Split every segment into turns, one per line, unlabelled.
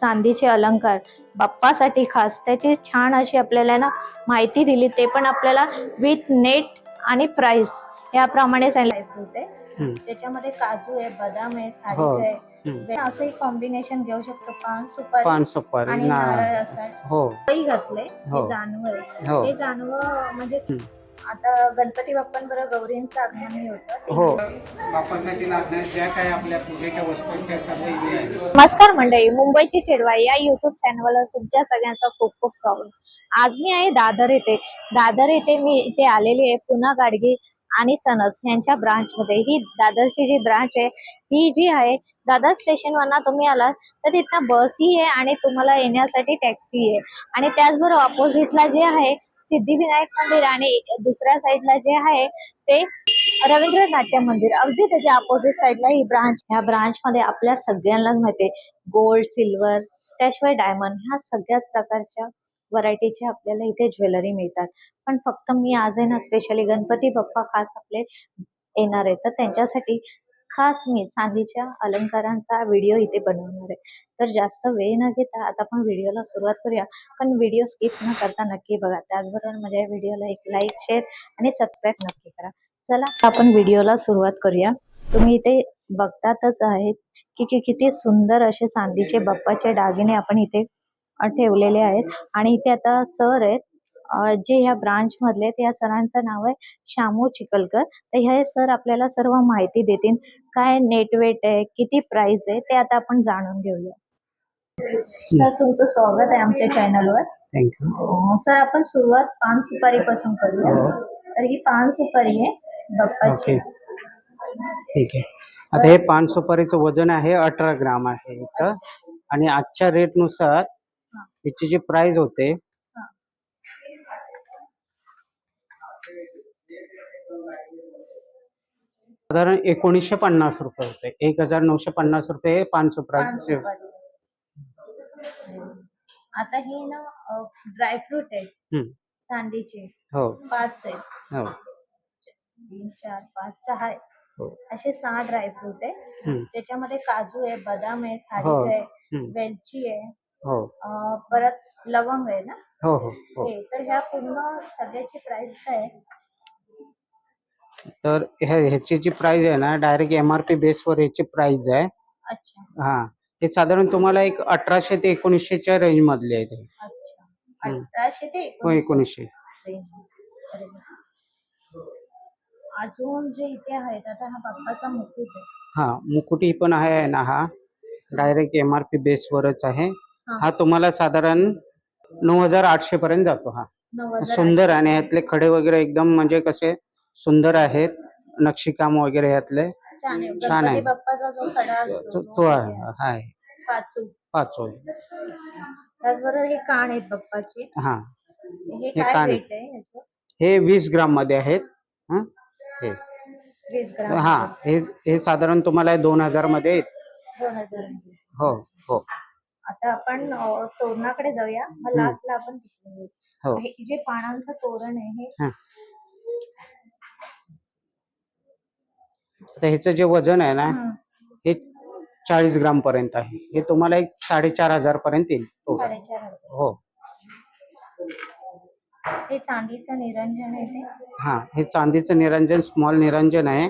चांदीचे अलंकार. बाप्पासाठी खास. त्याची छान अशी आपल्याला ना माहिती दिली. ते पण आपल्याला विथ नेट आणि प्राइस याप्रमाणे सांगितलं होते. त्याच्यामध्ये काजू आहे बदाम आहे
हो.
खारीक आहे. असंही कॉम्बिनेशन घेऊ शकतो. पान सुपारी
पान सुपारी
आणि
नारळ
नारळ असं.
हो.
घातले
हो.
जानव आहे.
हो.
ते जानव म्हणजे. आता गणपती बाप्पांबरोबर गौरींचं आगमन होतं.
हो.
बाप्पासाठी लागणाऱ्या ज्या काही आपल्या पूजेच्या वस्तू आहेत त्या सर्व इथे आहेत.
नमस्कार मंडळी मुंबईची चिडवाई या युट्यूब चॅनलवर तुमच्या सगळ्यांचं खूप खूप स्वागत. आज मी आहे दादर येथे. दादर येथे मी इथे आलेली आहे पुन्हा गाडगी आणि सनस यांच्या ब्रांच मध्ये. ही दादरची जी ब्रांच आहे ही जी आहे दादर स्टेशनवरनं तुम्ही आलात तर तिथनं बसही आहे आणि तुम्हाला येण्यासाठी टॅक्सी आहे. आणि त्याचबरोबर ऑपोजिटला जे आहे सिद्धिविनायक मंदिर आणि दुसऱ्या साईडला जे आहे ते रवींद्र नाट्य मंदिर. अगदी त्याच्या अपोजिट साईडला ही ब्रांच ह्या ब्रांच मध्ये आपल्या सगळ्यांनाच माहिती गोल्ड सिल्वर त्याशिवाय डायमंड ह्या सगळ्याच प्रकारच्या व्हरायटीचे आपल्याला इथे ज्वेलरी मिळतात. पण फक्त मी आज आहे ना स्पेशली गणपती बाप्पा खास आपले येणार आहे तर त्यांच्यासाठी खास मी चांदीच्या अलंकारांचा व्हिडिओ इथे बनवणार आहे. तर जास्त वेळ न घेता आता आपण व्हिडिओला सुरुवात करूया. पण व्हिडिओ स्किप न करता नक्की बघा. त्याचबरोबर माझ्या व्हिडिओला एक लाईक शेअर आणि सबस्क्राईब नक्की करा. चला आपण व्हिडिओला सुरुवात करूया. तुम्ही इथे बघतातच आहेत की की किती सुंदर असे चांदीचे बाप्पाचे दागिने आपण इथे ठेवलेले आहेत. आणि इथे आता सर आहेत. अ, जे ह्या ब्रांच मधले आहेत, या सरांचं नाव आहे शामू चिखलकर तर हे सर आपल्याला सर्व माहिती देतील. काय नेट वेट आहे किती प्राइस आहे ते आता आपण जाणून घेऊया. सर तुमचं स्वागत आहे आमच्या चॅनलवर
थँक्यू
सर आपण सुरुवात पान सुपारी पासून करूया.
हो.
तर ही पान सुपारी आहे बाप्पाची.
ओके. ठीक आहे. आता हे पान सुपारीचं वजन आहे अठरा ग्राम आहे आणि आजच्या रेटनुसार
हा.
याची जी प्राइस होते साधारण एकोणीसशे पन्नास रुपये होते. एक हजार नऊशे पन्नास रुपये पान सुपारीचे
सुपारी आता हे ना ड्रायफ्रूट आहे
हम्म.
चांदीचे.
हो.
पाच आहेत.
हो.
तीन चार पाच सहा आहे
हो.
असे सहा ड्रायफ्रूट आहे
हम्म.
त्याच्यामध्ये काजू आहे बदाम आहे
हो.
खारीक आहे
हम्म.
वेलची आहे.
हो.
अं, परत लवंग आहे ना?
हो हो हो.
हे तर ह्या पूर्ण सगळ्याची प्राइस काय आहे?
तर ह्या ह्याची जी प्राइस आहे ना डायरेक्ट एम आर पी बेसवर ह्याची प्राइस आहे.
अच्छा.
हा. ते साधारण तुम्हाला एक अठराशे ते एकोणीसशेच्या रेंज मधले आहे ते.
अच्छा.
हम्म.
अठराशे ते
हो
एकोणीसशे.
एकोणीसशे
range. अरे वा. अजून जे इथे आहेत आता हा बाप्पाचा मुकुट आहे.
हा मुकुटी पण आहे ना हा. डायरेक्ट एम आर पी बेसवरच आहे.
हा.
हा तुम्हाला साधारण नऊ हजार आठशे पर्यंत जातो हा.
नऊ हजार
सुंदर आणि यातले खडे वगैरे एकदम म्हणजे कसे सुंदर आहेत नक्षीकाम वगैरे यातले
छान आहे
छान आहे.
गणपती बाप्पाचा जो खडा असतो
तो आहे. हाय
पाचू
पाच
त्याचबरोबर हे कान आहेत बाप्पाचे
हा
हे
हे
काय
कान.
वेट आहे याचं
हे वीस ग्राममध्ये आहेत हं? हे
वीस ग्राम
हा हे हे साधारण तुम्हाला दोन हजारमध्ये येत.
दोन हजार
हो हो
आता आपण अं, तोरणाकडे जाऊया मग
हम्म.
लास्टला आपण तिकडे.
हो
हे जे पानांचं तोरण आहे हे
हा आता ह्याचं जे वजन आहे ना
हं,
हे चाळीस ग्राम पर्यंत आहे. हे तुम्हाला एक साडेचार हजार पर्यंत येईल total.
साडेचार हजार.
हो.
हे चांदीचं निरंजन आहे ते?
हा हे चांदीचं निरंजन स्मॉल निरंजन आहे.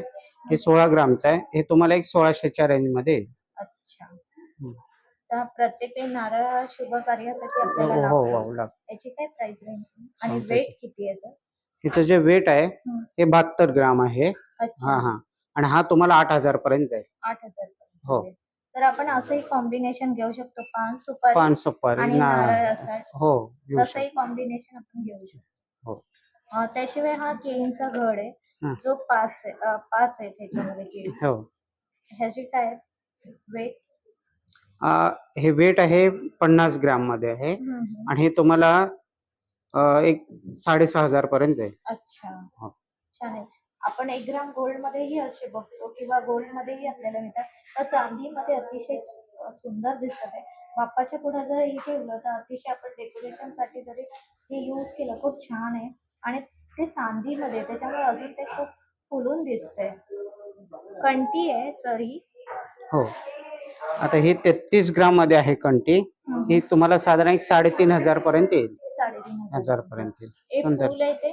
हे सोळा ग्रामचं आहे. हे तुम्हाला एक सोळाशेच्या रेंजमध्ये येईल.
अच्छा.
हं.
तर प्रत्येक नारळ शुभ कार्यासाठी आपल्याला
हो हो
लागतो.
हो लाग
याची काय प्राइस रेंज आणि
सांगतो
वेट किती आहे याचं?
हिचं जे वेट आहे
हं,
हे बहात्तर ग्राम आहे.
अच्छा.
हा हा. आणि हा तुम्हाला आठ हजार पर्यंत जाईल.
आठ हजार
हो.
तर आपण असंही कॉम्बिनेशन घेऊ शकतो. पान सुपारी
पान सुपारी
आणि नारळ.
नारळ
असं
हो घेऊ
तसंही कॉम्बिनेशन आपण घेऊ शकतो.
हो.
अं, त्याशिवाय हा केळीचा घड आहे.
हा.
जो पाच आहे अं, पाच आहे त्याच्यामध्ये केळी.
हो.
ह्याची काय वेट
आ, हे वेट आहे पन्नास ग्राममध्ये आहे. आणि हे तुम्हाला अ, एक साडेसहा हजार पर्यंत आहे
अच्छा.
हो.
छान आहे. आपण एक ग्राम गोल्ड मध्येही असे बघतो किंवा गोल्ड मध्येही आपल्याला मिळतात. तर चांदीमध्ये अतिशय सुंदर दिसत आहे. बाप्पाच्या पुढे जर हे ठेवलं तर अतिशय आपण डेकोरेशनसाठी जरी हे यूज केलं खूप छान आहे. आणि ते चांदीमध्ये त्याच्यामुळे अजून ते खूप फुलून दिसतंय. कंठी आहे सर ही.
हो. आता ही तेहतीस ग्राममध्ये आहे कंटी. ही तुम्हाला साधारण एक साडेतीन हजार पर्यंत येईल.
साडेतीन हजार.
हजार पर्यंत येईल.
एक
सुंदर.
फुल आहे ते.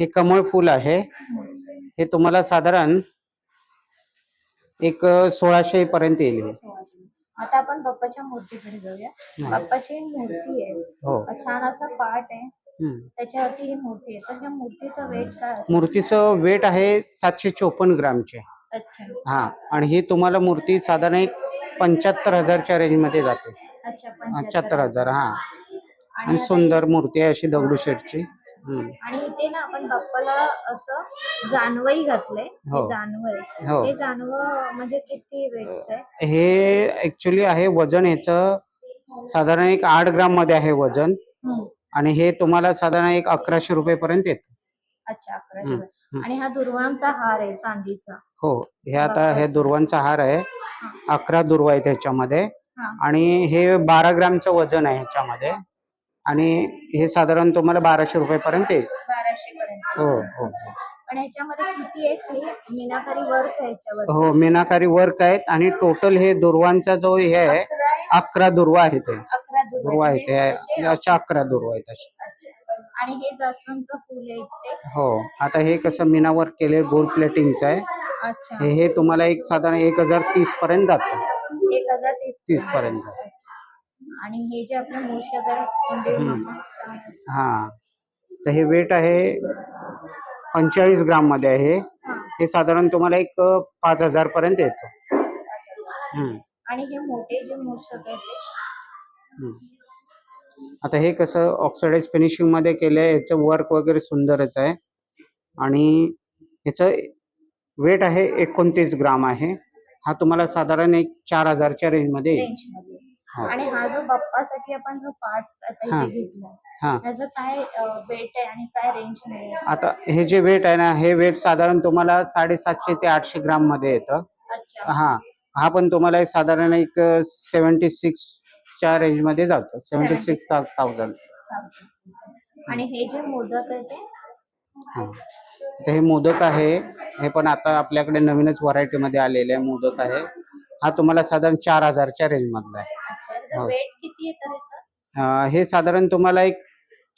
हे कमळ फुल आहे. हे तुम्हाला साधारण एक सोळाशे पर्यंत येईल. हे.
आता आपण बाप्पाच्या मूर्तीकडे जाऊया. बाप्पाची मूर्ती आहे.
हो.
छान असा पाट आहे.
हम्म.
त्याच्यावरती ही मूर्ती आहे. तर ह्या मूर्तीचं वेट काय असतं
मूर्तीचं वेट आहे सातशे चोपन्न ग्रामचे.
अच्छा.
हा. आणि ही तुम्हाला मूर्ती साधारण एक पंच्याहत्तर हजारच्या रेंजमध्ये जाते.
अच्छा
पंच्याहत्तर हजार हा.
आणि
आणि
आता-
सुंदर मूर्ती आहे अशी दगडूशेठची.
आणि इथे ना आपण बाप्पाला असं जानवही घातलंय
हो.
हे. जानवं
हो.
ते जानवं म्हणजे किती वेटच आहे.
हे ऍक्च्युली आहे वजन ह्याचं साधारण एक आठ ग्राममध्ये आहे वजन.
हम्म.
आणि हे तुम्हाला साधारण एक अकराशे रुपये पर्यंत येतं.
अच्छा अकरा
हम्म,
रुपये.
हम्म.
आणि हा दुर्वांचा हार आहे चांदीचा.
हो. हे आता हे दुर्वांचा हार आहे. अकरा दुर्वा आहे त्याच्यामध्ये
हा.
आणि हे बारा ग्रामचं वजन आहे ह्याच्यामध्ये. आणि हे साधारण तुम्हाला बाराशे रुपये पर्यंत येईल.
बाराशे पर्यंत
हो हो.
पण ह्याच्यामध्ये किती आहे हे मीनाकारी वर्क आहे ह्याच्यावर
हो मीनाकारी वर्क आहेत आणि टोटल हे दुर्वांचा जो हे आहे
अकरा
दुर्वा आहे ते
अकरा दुर्वा
दुर्वा आहे
असे
ते अशा अकरा दुर्वा आहेत
अच्छा. आणि हे जास्वंदचं फुल आहे
हो आता हे कसं मीना वर्क केले गोल्ड प्लेटिंगचं आहे.
अच्छा.
हे हे तुम्हाला एक साधारण एक हजार तीस पर्यंत जातं.
एक हजार तीस.
तीस पर्यंत
आणि हे जे आपले छान आहे.
हा. तर हे वेट आहे पंचेचाळीस ग्राममध्ये आहे.
हा.
साधारण तुम्हाला एक पाच हजार पर्यंत येतो.
आणि हे मोठे जे
हम्म. आता हे कसं ऑक्सिडाइज फिनिशिंगमध्ये केलंय याचं वर्क वगैरे सुंदरच आहे. आणि ह्याचं वेट आहे एकोणतीस ग्राम आहे. हा तुम्हाला साधारण एक चार हजारच्या रेंजमध्ये येईल.
आणि हा जो बाप्पासाठी आपण जो पाठ आता
हा.
इथे घेतला
हा.
त्याचं काय वेट आहे आणि काय रेंजमध्ये?
आता हे जे वेट आहे ना हे वेट साधारण तुम्हाला साडेसातशे ते आठशे ग्राममध्ये येतं.
अच्छा.
हा. हा पण तुम्हाला एक साधारण एक सेवन्टी सिक्सच्या रेंजमध्ये जातो. सेवन्टी सिक्स थाउजंड
आणि हे जे मोदक आहे ते?
हा. हे मोदक आहे. हे पण आता आपल्याकडे नवीनच व्हरायटीमध्ये आलेले आहे मोदक आहे. हा तुम्हाला साधारण चार हजारच्या रेंजमधला आहे.
याचं
हो.
वेट किती येतं ह्याचं
अं, हे साधारण तुम्हाला एक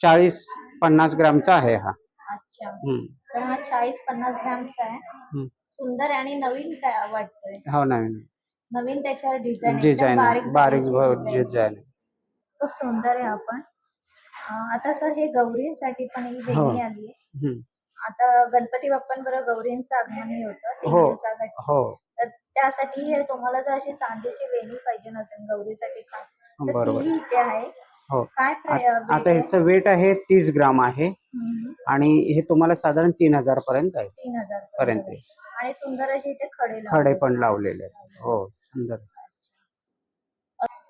चाळीस पन्नास ग्रामचा आहे हा.
अच्छा.
हम्म,
तर हा चाळीस पन्नास ग्रॅमचा आहे.
हम्म.
सुंदर आहे आणि नवीन काय वाटतंय?
हो नवीन.
नवीन त्याच्यावर डिझाईन
डिझाईन बारीक
डिझाईन खूप सुंदर आहे आपण. अं, आता सर हे गौरींसाठी पण ही
हो.
वेणी आली आहे. आता गणपती बाप्पांबरोबर गौरींचं आगमनही होतं. तीन
हो.
दिवसासाठी.
हो.
तर त्यासाठी हे तुम्हाला जर अशी चांदीची वेणी पाहिजे नसेल गौरीसाठी खास तर
बरोबर.
तीही इथे आहे.
हो.
काय
आता
आहे?
ह्याचं वेट आहे तीस ग्राम आहे.
हम्म,
आणि हे तुम्हाला साधारण तीन हजार पर्यंत आहे.
तीन हजार
पर्यंत.
पर्यंत. आणि सुंदर असे इथे खडे
खडे
लावलेले
पण लावलेले आहेत. हो सुंदर.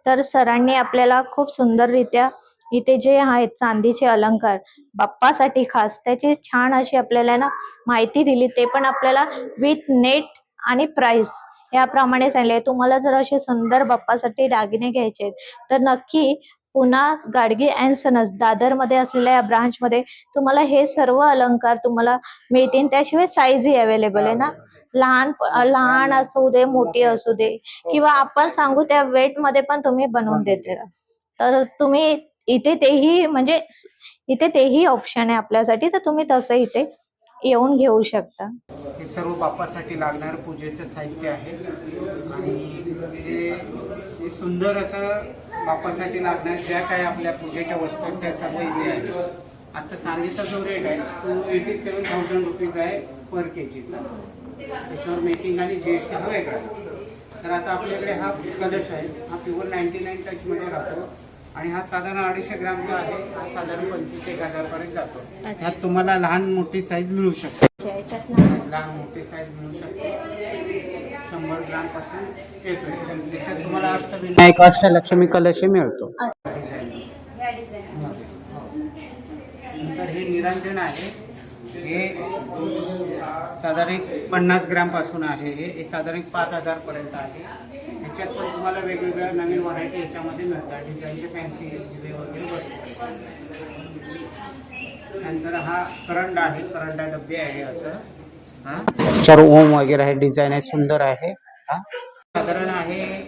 तर सरांनी आपल्याला खूप सुंदररित्या इथे जे आहेत चांदीचे अलंकार बाप्पासाठी खास त्याची छान अशी आपल्याला ना माहिती दिली ते पण आपल्याला विथ नेट आणि प्राइस याप्रमाणे सांगले तुम्हाला जर असे सुंदर बाप्पासाठी दागिने घ्यायचे तर नक्की पुन्हा गाडगे अँड सनस दादरमध्ये असलेल्या या ब्रांचमध्ये तुम्हाला हे सर्व अलंकार तुम्हाला मिळतील. त्याशिवाय साईजही अवेलेबल आहे ना. लहान लहान असू दे मोठी असू दे किंवा आपण सांगू त्या वेटमध्ये पण तुम्ही बनवून देते. तर तुम्ही इथे तेही म्हणजे इथे तेही ऑप्शन आहे आपल्यासाठी. तर तुम्ही तसं इथे येऊन घेऊ शकता.
हे सर्व बाप्पासाठी लागणारं पूजेचं साहित्य आहे. आणि हे हे सुंदर असं बाप्पासाठी लागणार ज्या काही आपल्या पूजेच्या वस्तू आहेत त्या सर्व इथे आहेत. आजचा चांदीचा जो रेट आहे तो एटी सेवन थाउजंड रुपीज आहे पर के जीचा त्याच्यावर मेकिंग आणि जी एस टी हा वेगळा तर आता आपल्याकडे हा कलश आहे हा प्युअर नाईन्टी नाईन टचमध्ये राहतो. आणि हा साधारण अडीचशे ग्रामचा आहे हा साधारण पंचवीस एक हजारपर्यंत जातो. ह्यात तुम्हाला लहान मोठी साईज मिळू शकते. लहान मोठी साईज मिळू शकते. शंभर ग्रामपासून एक त्याच्यात तुम्हाला अष्टविनायक
अष्टलक्ष्मी कलशही मिळतो.
नंतर हे निरंजन आहे. हे साधारण एक पन्नास ग्रामपासून आहे हे. साधारण एक पाच हजार पर्यंत आहे. ह्याच्यात पण तुम्हाला वेगवेगळ्या नवीन व्हरायटी याच्यामध्ये मिळतात. डिझाईनचे फॅन्सी वगैरे बघतो नंतर हा करंड आहे. करंडा डबे आहे असं. हा?
चार ओम वगैरे आहे. डिझाईन आहे. सुंदर आहे. हा?
साधारण आहे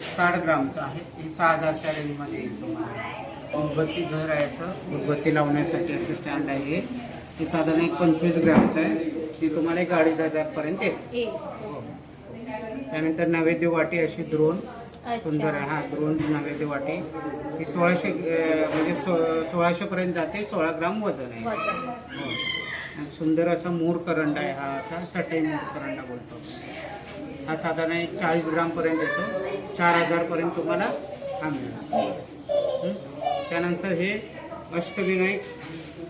साठ ग्रामचं आहे. हे सहा हजारच्या रेंजमध्ये येईल तुम्हाला. उदबत्ती घर आहे असं. उदबत्ती लावण्यासाठी असं स्टँड आहे. हे. हे साधारण एक पंचवीस ग्रामचं आहे. हे तुम्हाला एक अडीच हजारपर्यंत येईल.
एक
त्यानंतर नैवेद्य वाटी अशी द्रोण सुंदर आहे हा द्रोण नैवेद्य वाटी ही सोळाशे अं, म्हणजे सो सोळाशेपर्यंत जाते सोळा ग्राम वजन आहे. हो. आणि सुंदर असा मोर करंड आहे हा असा चटई मोर करंडा बोलतो. हा साधारण एक चाळीस ग्रामपर्यंत येतो. चार हजारपर्यंत तुम्हाला हा मिळणार. हं? त्यानंतर हे अष्टविनायक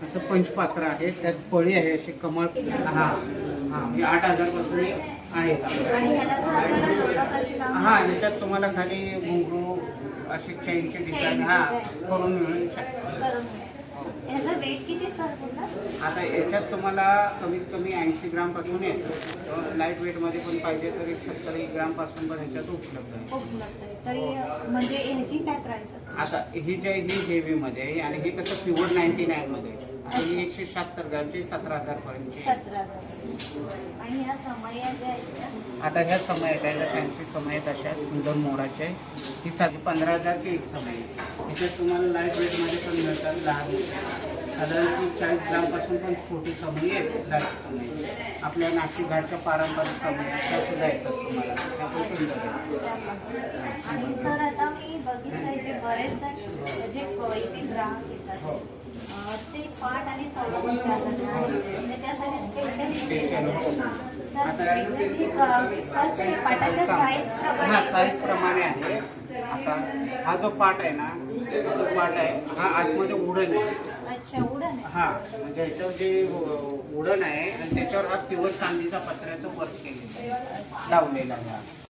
असं पंचपात्र आहे त्यात पळी आहे अशी कमळ. हा. हा हे आठ हजारपासून हे
लावून
हा याच्यात तुम्हाला खाली घुंगरू अशी चैनची डिझाईन हा करून मिळू शकतो आता याच्यात तुम्हाला कमीत कमी ऐंशी ग्रामपासून येतं. लाइट वेटमध्ये पण पाहिजे तर एक सत्तर ग्रामपासून पण ह्याच्यात उपलब्ध आहे.
उपलब्ध आहे. तरी म्हणजे काय प्राइस आहे?
आता ही जी आहे ही हेवीमध्ये आहे आणि हे कसं प्युअर नाईन्टी नाईनमध्ये आहे. आणि ही एकशे शहात्तर ग्रामची सतरा हजारपर्यंतची आहे.
सतरा हजार आणि ह्या समया ज्या आहेत
आता ह्या समय आहेत त्याला त्यांची समय आहेत अशा सुंदर मोराचे आहे. ही साधी पंधरा हजारची एक समय आहे. ह्याच्यात तुम्हाला लाइट वेटमध्ये पण मिळतात लहान साधारण ती चाळीस ग्रामपासून पण छोटी समय आहे आपल्या नाशिक घाटच्या पारंपरिक आहेत, त्या सुद्धा येतात तुम्हाला. त्या पण सुंदर आहेत.
आणि सर आता मी बघितलं इथे बरेच जे इथे ग्राहक येतात
हो.
ते आणि त्याच्यासाठी. स्पेशली साईज
प्रमाणे आहे. आता हा जो पाट आहे. ना हा जो पाट आहे हा आतमध्ये उडन आहे
अच्छा
हा म्हणजे ह्याच्यावर जे उडण आहे आणि त्याच्यावर हा प्युअर चांदीचा पत्र्याचं वर्क केलेलं आहे. लावलेला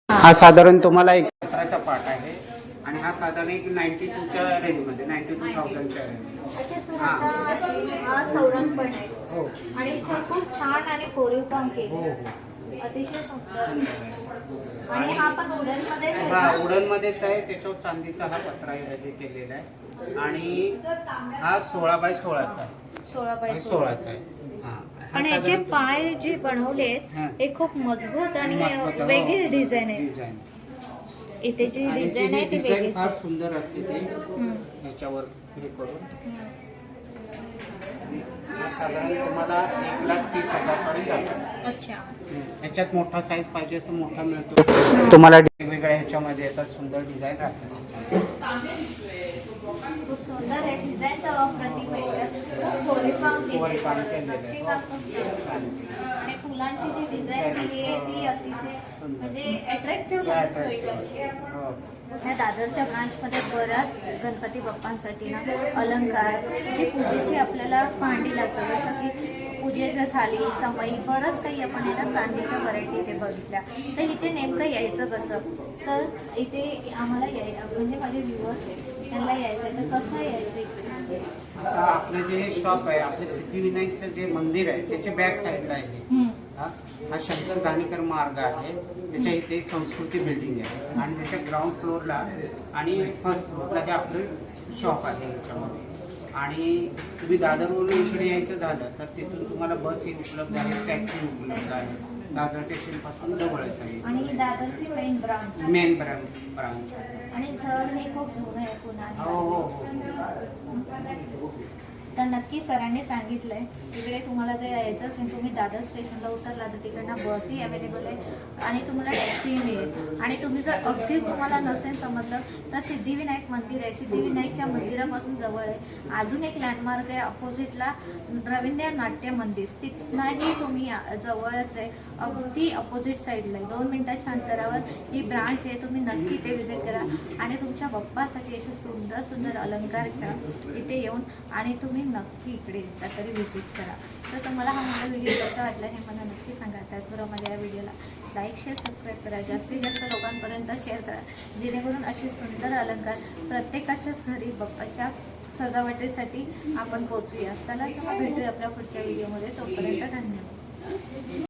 हा. साधारण तुम्हाला एक पत्राचा पाट आहे आणि हा साधारण एक नाईन्टी टूच्या रेंजमध्ये नाईन्टी टू थाउजंडच्या
सर
हा.
हा चौरंग पण आहे.
हो.
आणि याच्यावर खूप छान आणि कोरीव काम
हो
केलं
हो
अतिशय सुंदर.
सुंदर आहे.
आणि हा पण उडन मध्येच आहे
हा
का?
उडणमध्येच आहे त्याच्यावर चांदीचा हा पत्रा केलेला आहे. आणि हा सोळा बाय सोळाचा आहे.
सोळा बाय
हे
सोळा.
सोळाचा आहे. हा. हा
आणि याचे पाय जे बनवले
हा.
हे खूप मजबूत आणि
मजबूत आहे,
वेगळी
हो.
डिझाईन आहे.
डिझाईन.
इथे जी
आणि
डिझाईन आहे ती
डिझाईन
वेगळीच
फार
आहे.
सुंदर असते ते.
हम्म,
ह्याच्यावर हे करून.
हम्म.
साधारण तुम्हाला एक लाख तीस हजारपर्यंत जातो.
अच्छा.
ह्याच्यात मोठा साईज पाहिजे असं मोठा मिळतो. तुम्हाला वेगवेगळ्या ह्याच्यामध्ये येतात सुंदर डिझाईन राहतात.
खूप सुंदर आहे. डिझाईन केलेलं आहे.
आहे.
आहे. आणि फुलांची जी डिझाईन आहे ती अतिशय म्हणजे अट्रॅक्टिव्ह
हो.
ह्या दादरच्या ब्रांचमध्ये बऱ्याच गणपती बाप्पांसाठी ना अलंकार जे पूजेची आपल्याला भांडी लागतात जसं की पूजेचं थाली समई बरंच काही आपण आहे ना चांदीच्या व्हरायटी इथे बघितल्या. तर इथे नेमकं यायचं कसं? सर इथे आम्हाला याय म्हणजे माझे व्ह्युअर्स आहेत त्यांना यायचं आहे तर कसं यायचं
आपलं जे हे शॉप आहे आपले सिद्धिविनायकचं जे मंदिर आहे त्याच्या बॅक साईडला आहे. हे. हा हा शंकर घाणीकर मार्ग आहे. त्याच्या इथे संस्कृती बिल्डिंग आहे. आणि त्याच्या ग्राउंड फ्लोअरला आणि फर्स्ट फ्लोअरला हे आपलं शॉप आहे याच्यामध्ये. आणि तुम्ही दादरवरून इकडे यायचं झालं तर तिथून तुम्हाला बसही उपलब्ध आहे टॅक्सी उपलब्ध आहे. दादर स्टेशनपासून जवळच आहे
आणि दादरची main branch
main branch branch आहे
आणि सर हे खूप जुनं आहे पुन्हा
हो हो हो.
तर नक्की सरांनी सांगितलं आहे तिकडे तुम्हाला जर यायचं असेल तुम्ही दादर स्टेशनला उतरला तर तिकडनं बसही अवेलेबल आहे आणि तुम्हाला टॅक्सीही मिळेल. आणि तुम्ही जर अगदीच तुम्हाला नसेल समजलं तर सिद्धिविनायक मंदिर आहे. सिद्धिविनायकच्या मंदिरापासून जवळ आहे. अजून एक लँडमार्क आहे अपोजिटला रवींद्र नाट्य मंदिर. तिथनंही तुम्ही जवळच आहे. अगदी अपोजिट साईडला आहे. दोन मिनटाच्या अंतरावर ही ब्रांच आहे. तुम्ही नक्की इथे व्हिजिट करा. आणि तुमच्या बाप्पासाठी असे सुंदर सुंदर अलंकार करा. इथे येऊन आणि तुम्ही नक्की इकडे एकदा तरी व्हिजिट करा. तर तुम्हाला हा माझा व्हिडिओ कसा वाटला हे मला नक्की सांगा. त्याचबरोबर माझ्या या व्हिडिओला लाईक शेअर सबस्क्राईब करा. जास्तीत जास्त लोकांपर्यंत शेअर करा. जेणेकरून असे सुंदर अलंकार प्रत्येकाच्याच घरी बाप्पाच्या सजावटीसाठी आपण पोचूया चला तर भेटूया आपल्या पुढच्या व्हिडिओमध्ये तोपर्यंत धन्यवाद.